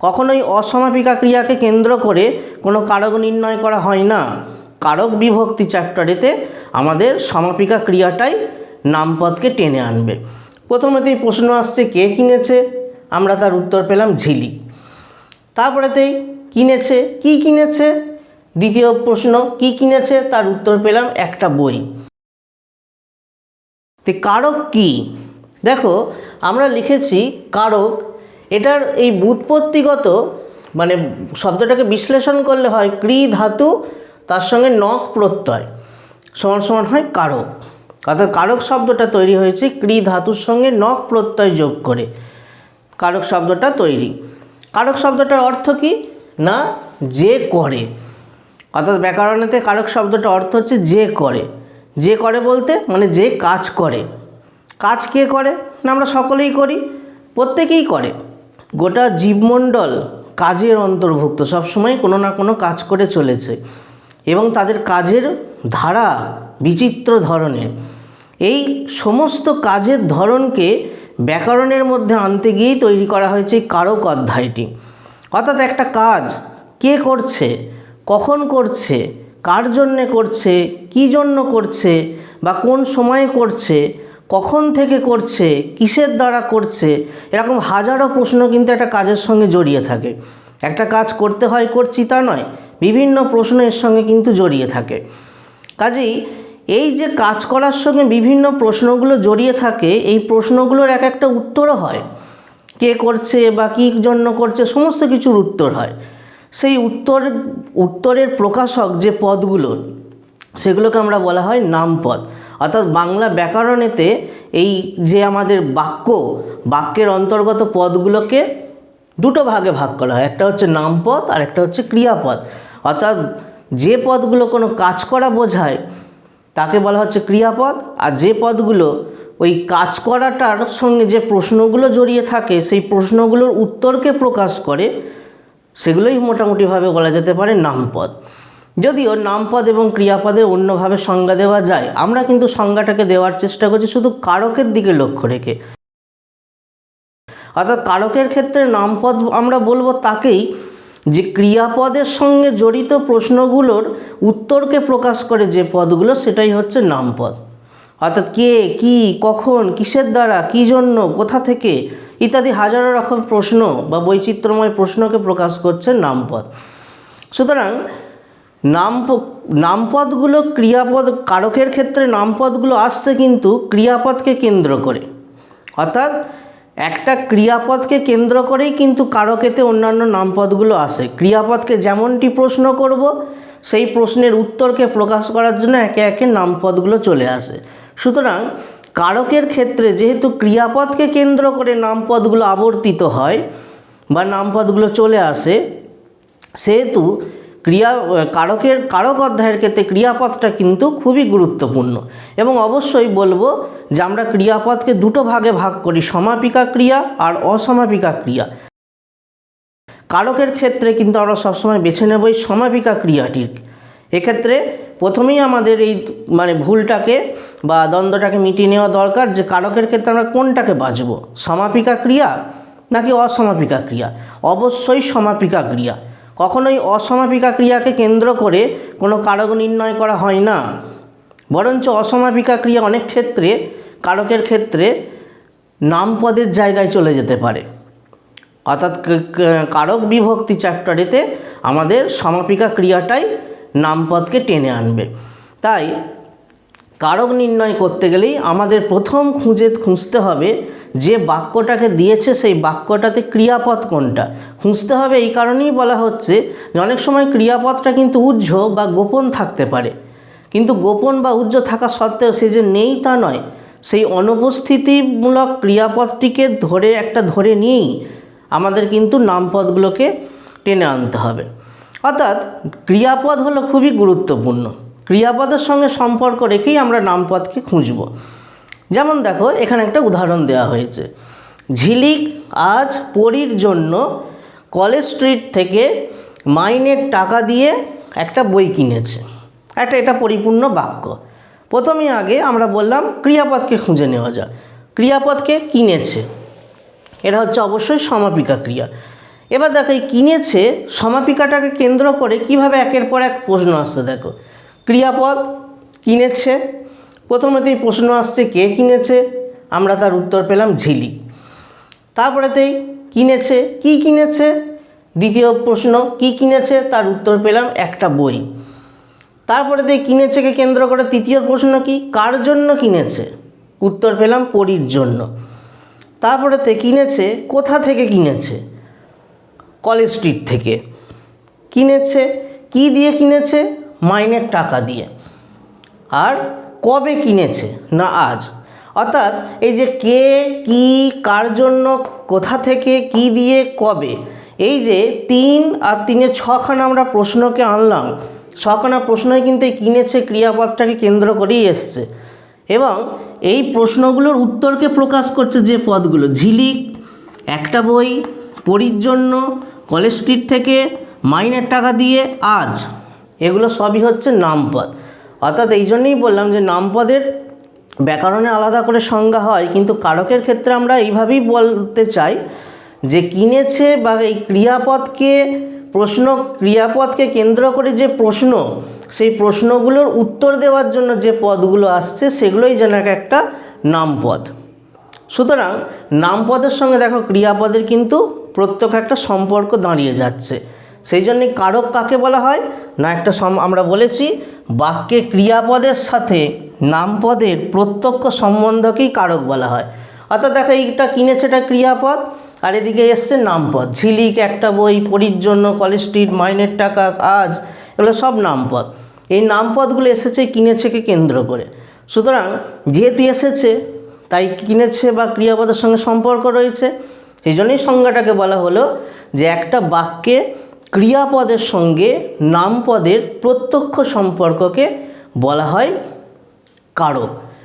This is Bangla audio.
কখনোই অসমাপিকা ক্রিয়াকে কেন্দ্র করে কোনো কারক নির্ণয় করা হয় না। কারক বিভক্তি চ্যাপ্টারেতে আমাদের সমাপিকা ক্রিয়াটাই নামপদকে টেনে আনবে। প্রথমেতেই প্রশ্ন আসছে, কে কিনেছে? আমরা তার উত্তর পেলাম, ঝিলি। তারপরেতেই, কিনেছে? কি কিনেছে? দ্বিতীয় প্রশ্ন, কি কিনেছে? তার উত্তর পেলাম, একটা বই। তে কারক কি? দেখো, আমরা লিখেছি কারক এটার এই বুৎপত্তিগত মানে শব্দটাকে বিশ্লেষণ করলে হয় ক্রি ধাতু, তার সঙ্গে নক প্রত্যয়। সমান সমান হয় কারক। অর্থাৎ কারক শব্দটা তৈরি হয়েছে, ক্রি ধাতুর সঙ্গে নক প্রত্যয় যোগ করে। কারক শব্দটা তৈরি। কারক শব্দটার অর্থ কি? না, যে করে। অর্থাৎ ব্যাকরণেতে কারক শব্দটার অর্থ হচ্ছে যে করে। যে করে বলতে মানে যে কাজ করে। কাজ কে করে? না, আমরা সকলেই করি, প্রত্যেকেই করে। গোটা জীবমণ্ডল কাজের অন্তর্ভুক্ত, সবসময় কোনো না কোনো কাজ করে চলেছে এবং তাদের কাজের ধারা বিচিত্র ধরনের। এই সমস্ত কাজের ধরনকে ব্যাকরণের মধ্যে আনতে গিয়েই তৈরি করা হয়েছে কারক অধ্যায়টি। অর্থাৎ একটা কাজ কে করছে, কখন করছে, কার জন্যে করছে, কি জন্য করছে, বা কোন সময়ে করছে কখন থেকে করছে, কিসের দ্বারা করছে, এরকম হাজারো প্রশ্ন কিন্তু একটা কাজের সঙ্গে জড়িয়ে থাকে। একটা কাজ করতে হয়, করছি তা নয়, বিভিন্ন প্রশ্ন এর সঙ্গে কিন্তু জড়িয়ে থাকে। কাজেই এই যে কাজ করার সঙ্গে বিভিন্ন প্রশ্নগুলো জড়িয়ে থাকে, এই প্রশ্নগুলোর এক একটা উত্তরও হয়। কে করছে বা কী জন্য করছে, সমস্ত কিছুর উত্তর হয়। সেই উত্তর, উত্তরের প্রকাশক যে পদগুলো, সেগুলোকে আমরা বলা হয় নামপদ। অর্থাৎ বাংলা ব্যাকরণেতে এই যে আমাদের বাক্য, বাক্যের অন্তর্গত পদগুলোকে দুটো ভাগে ভাগ করা হয়। একটা হচ্ছে নামপদ আর একটা হচ্ছে ক্রিয়াপদ। অর্থাৎ যে পদগুলো কোনো কাজ করা বোঝায়, তাকে বলা হচ্ছে ক্রিয়াপদ। আর যে পদগুলো ওই কাজ করাটার সঙ্গে যে প্রশ্নগুলো জড়িয়ে থাকে, সেই প্রশ্নগুলোর উত্তরকে প্রকাশ করে, সেগুলোই মোটামুটিভাবে বলা যেতে পারে নামপদ। যদিও নামপদ এবং ক্রিয়াপদে অন্যভাবে সংজ্ঞা দেওয়া যায়, আমরা কিন্তু সংজ্ঞাটাকে দেওয়ার চেষ্টা করছি শুধু কারকের দিকে লক্ষ্য রেখে। অর্থাৎ কারকের ক্ষেত্রে নামপদ আমরা বলব তাকেই যে ক্রিয়াপদের সঙ্গে জড়িত প্রশ্নগুলোর উত্তরকে প্রকাশ করে যে পদগুলো, সেটাই হচ্ছে নামপদ। অর্থাৎ কে, কি, কখন, কিসের দ্বারা, কি জন্য, কোথা থেকে ইত্যাদি হাজারো রকম প্রশ্ন বা বৈচিত্র্যময় প্রশ্নকে প্রকাশ করছে নামপদ। সুতরাং নাম নামপদগুলো ক্রিয়াপদ, কারকের ক্ষেত্রে নামপদগুলো আসছে কিন্তু ক্রিয়াপদকে কেন্দ্র করে। অর্থাৎ একটা ক্রিয়াপদকে কেন্দ্র করেই কিন্তু কারকেতে অন্যান্য নামপদগুলো আসে। ক্রিয়াপদকে যেমনটি প্রশ্ন করব, সেই প্রশ্নের উত্তরকে প্রকাশ করার জন্য একে একে নামপদগুলো চলে আসে। সুতরাং কারকের ক্ষেত্রে যেহেতু ক্রিয়াপদকে কেন্দ্র করে নামপদগুলো আবর্তিত হয় বা নামপদগুলো চলে আসে, সেহেতু ক্রিয়া কারকের, কারক অধ্যায়ের ক্ষেত্রে ক্রিয়াপদটা কিন্তু খুবই গুরুত্বপূর্ণ। এবং অবশ্যই বলব যে আমরা ক্রিয়াপদকে দুটো ভাগে ভাগ করি, সমাপিকা ক্রিয়া আর অসমাপিকা ক্রিয়া। কারকের ক্ষেত্রে কিন্তু আমরা সবসময় বেছে নেব এই সমাপিকা ক্রিয়াটির। এক্ষেত্রে প্রথমেই আমাদের এই মানে ভুলটাকে বা দ্বন্দ্বটাকে মিটিয়ে নেওয়া দরকার যে কারকের ক্ষেত্রে আমরা কোনটাকে বাঁচব, সমাপিকা ক্রিয়া নাকি অসমাপিকা ক্রিয়া? অবশ্যই সমাপিকা ক্রিয়া। কখনোই অসমাপিকা ক্রিয়াকে কেন্দ্র করে কোনো কারক নির্ণয় করা হয় না। বরঞ্চ অসমাপিকা ক্রিয়া অনেক ক্ষেত্রে, কারকের ক্ষেত্রে নামপদের জায়গায় চলে যেতে পারে। অর্থাৎ কারক বিভক্তি চ্যাপ্টারেতে আমাদের সমাপিকা ক্রিয়াটাই নামপদকে টেনে আনবে। তাই কারক নির্ণয় করতে গেলেই আমাদের প্রথম খুঁজে খুঁজতে হবে যে বাক্যটাকে দিয়েছে সেই বাক্যটাতে ক্রিয়াপদ কোনটা। খুঁজতে হবে এই কারণেই বলা হচ্ছে যে অনেক সময় ক্রিয়াপদটা কিন্তু উজ্জ্ব বা গোপন থাকতে পারে। কিন্তু গোপন বা উজ্জ্ব থাকা সত্ত্বেও সে যে নেই তা নয়। সেই অনুপস্থিতিমূলক ক্রিয়াপদটিকে ধরে একটা ধরে নিয়েই আমাদের কিন্তু নামপদগুলোকে টেনে আনতে হবে। অর্থাৎ ক্রিয়াপদ হলো খুবই গুরুত্বপূর্ণ। ক্রিয়াপদের সঙ্গে সম্পর্ক রেখেই আমরা নামপদকে খুঁজব। যেমন দেখো, এখানে একটা উদাহরণ দেওয়া হয়েছে। ঝিলিক আজ পরীর জন্য কলেজ স্ট্রিট থেকে মাইনের টাকা দিয়ে একটা বই কিনেছে। একটা এটা পরিপূর্ণ বাক্য। প্রথমেই আগে আমরা বললাম, ক্রিয়াপদকে খুঁজে নেওয়া যাক। ক্রিয়াপদকে কিনেছে। এটা হচ্ছে অবশ্যই সমাপিকা ক্রিয়া। এবার দেখো, এই কিনেছে সমাপিকাটাকে কেন্দ্র করে কীভাবে একের পর এক প্রশ্ন আসছে, দেখো। ক্রিয়াপদ কিনেছে? প্রথমতেই প্রশ্ন আসছে, কে কিনেছে? আমরা তার উত্তর পেলাম ঝিলি। তারপরেতেই কিনেছে, কি কিনেছে? দ্বিতীয় প্রশ্ন, কি কিনেছে? তার উত্তর পেলাম একটা বই। তারপরেতেই কিনেছেকে কেন্দ্র করে তৃতীয় প্রশ্ন কি? কার জন্য কিনেছে? উত্তর পেলাম পরীর জন্য। তারপরেতে কিনেছে, কোথা থেকে কিনেছে? কলেজ স্ট্রিট থেকে। কিনেছে, কি দিয়ে কিনেছে? মাইনের টাকা দিয়ে। আর কবে কিনেছে? না আজ। অর্থাৎ এই যে কে, কি, কার জন্য, কোথা থেকে, কি দিয়ে, কবে, এই যে তিন আর তিনে ছখানা আমরা প্রশ্নকে আনলাম। ছখানা প্রশ্নই কিন্তু এই কিনেছে ক্রিয়াপদটাকে কেন্দ্র করেই এসছে। এবং এই প্রশ্নগুলোর উত্তরকে প্রকাশ করছে যে পদগুলো, ঝিলিক, একটা বই, পরীর জন্য, কলেজ স্ট্রিট থেকে, মাইনের টাকা দিয়ে, আজ। এগুলো সবই হচ্ছে নামপদ। অর্থাৎ এই জন্যই বললাম যে নামপদের ব্যাকরণে আলাদা করে সংজ্ঞা হয়, কিন্তু কারকের ক্ষেত্রে আমরা এইভাবেই বলতে চাই যে কিনেছে বা এই ক্রিয়াপদকে, প্রশ্ন ক্রিয়াপদকে কেন্দ্র করে যে প্রশ্ন, সেই প্রশ্নগুলোর উত্তর দেওয়ার জন্য যে পদগুলো আসছে সেগুলোই যেন এক একটা নামপদ। সুতরাং নামপদের সঙ্গে দেখো, ক্রিয়াপদের কিন্তু প্রত্যেক একটা সম্পর্ক দাঁড়িয়ে যাচ্ছে। সেই জন্যে কারক কাকে বলা হয়? না, একটা সম- আমরা বলেছি বাক্যে ক্রিয়াপদের সাথে নামপদের প্রত্যক্ষ সম্বন্ধকেই কারক বলা হয়। অর্থাৎ দেখো, এইটা কিনেছে এটা ক্রিয়াপদ, আর এদিকে এসছে নামপদ। ঝিলিক, একটা বই, পরীর জন্য কলেজ স্ট্রিট মাইনের টাকা, আজ, এগুলো সব নামপদ। এই নামপদগুলো এসেছে কিনেছেকে কেন্দ্র করে? সুতরাং যেহেতু এসেছে, তাই কিনেছে বা ক্রিয়াপদের সঙ্গে সম্পর্ক রয়েছে। সেই জন্যই সংজ্ঞাটাকে বলা হলো যে একটা বাক্যে ক্রিয়াপদের সঙ্গে নামপদের প্রত্যক্ষ সম্পর্ককে বলা হয় কারক।